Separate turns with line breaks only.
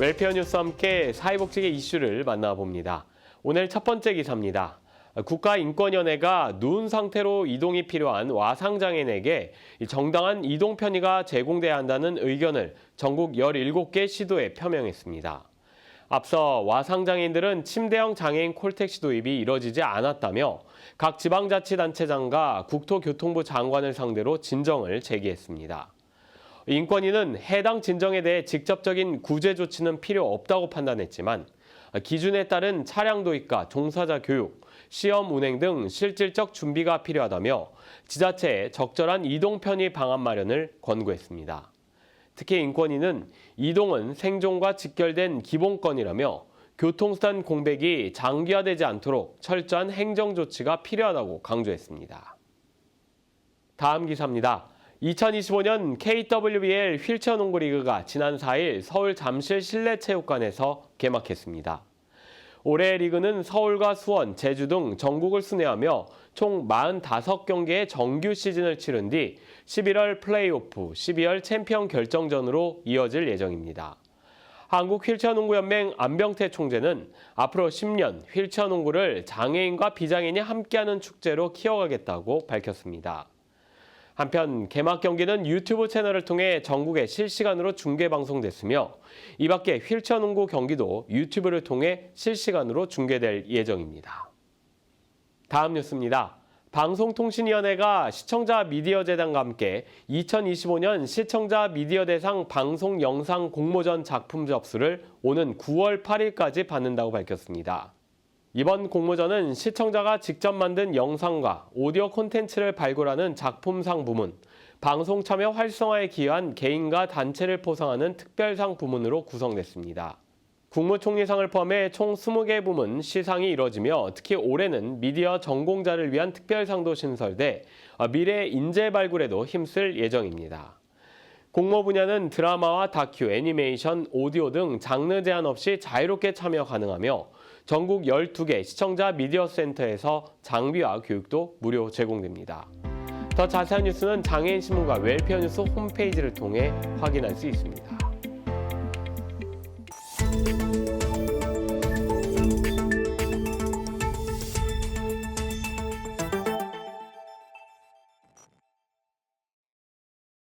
웰페어 뉴스와 함께 사회복지계 이슈를 만나봅니다. 오늘 첫 번째 기사입니다. 국가인권위원회가 누운 상태로 이동이 필요한 와상장애인에게 정당한 이동 편의가 제공돼야 한다는 의견을 전국 17개 시도에 표명했습니다. 앞서 와상장애인들은 침대형 장애인 콜택시 도입이 이뤄지지 않았다며 각 지방자치단체장과 국토교통부 장관을 상대로 진정을 제기했습니다. 인권위는 해당 진정에 대해 직접적인 구제 조치는 필요 없다고 판단했지만 기준에 따른 차량 도입과 종사자 교육, 시험 운행 등 실질적 준비가 필요하다며 지자체에 적절한 이동 편의 방안 마련을 권고했습니다. 특히 인권위는 이동은 생존과 직결된 기본권이라며 교통수단 공백이 장기화되지 않도록 철저한 행정 조치가 필요하다고 강조했습니다. 다음 기사입니다. 2025년 KWBL 휠체어 농구 리그가 지난 4일 서울 잠실 실내체육관에서 개막했습니다. 올해 리그는 서울과 수원, 제주 등 전국을 순회하며 총 45경기의 정규 시즌을 치른 뒤 11월 플레이오프, 12월 챔피언 결정전으로 이어질 예정입니다. 한국 휠체어 농구연맹 안병태 총재는 앞으로 10년 휠체어 농구를 장애인과 비장애인이 함께하는 축제로 키워가겠다고 밝혔습니다. 한편 개막 경기는 유튜브 채널을 통해 전국에 실시간으로 중계 방송됐으며 이 밖에 휠체어 농구 경기도 유튜브를 통해 실시간으로 중계될 예정입니다. 다음 뉴스입니다. 방송통신위원회가 시청자 미디어 재단과 함께 2025년 시청자 미디어 대상 방송 영상 공모전 작품 접수를 오는 9월 8일까지 받는다고 밝혔습니다. 이번 공모전은 시청자가 직접 만든 영상과 오디오 콘텐츠를 발굴하는 작품상 부문, 방송 참여 활성화에 기여한 개인과 단체를 포상하는 특별상 부문으로 구성됐습니다. 국무총리상을 포함해 총 20개 부문 시상이 이뤄지며 특히 올해는 미디어 전공자를 위한 특별상도 신설돼 미래 인재 발굴에도 힘쓸 예정입니다. 공모 분야는 드라마와 다큐, 애니메이션, 오디오 등 장르 제한 없이 자유롭게 참여 가능하며 전국 12개 시청자 미디어 센터에서 장비와 교육도 무료 제공됩니다. 더 자세한 뉴스는 장애인 신문과 웰페어 뉴스 홈페이지를 통해 확인할 수 있습니다.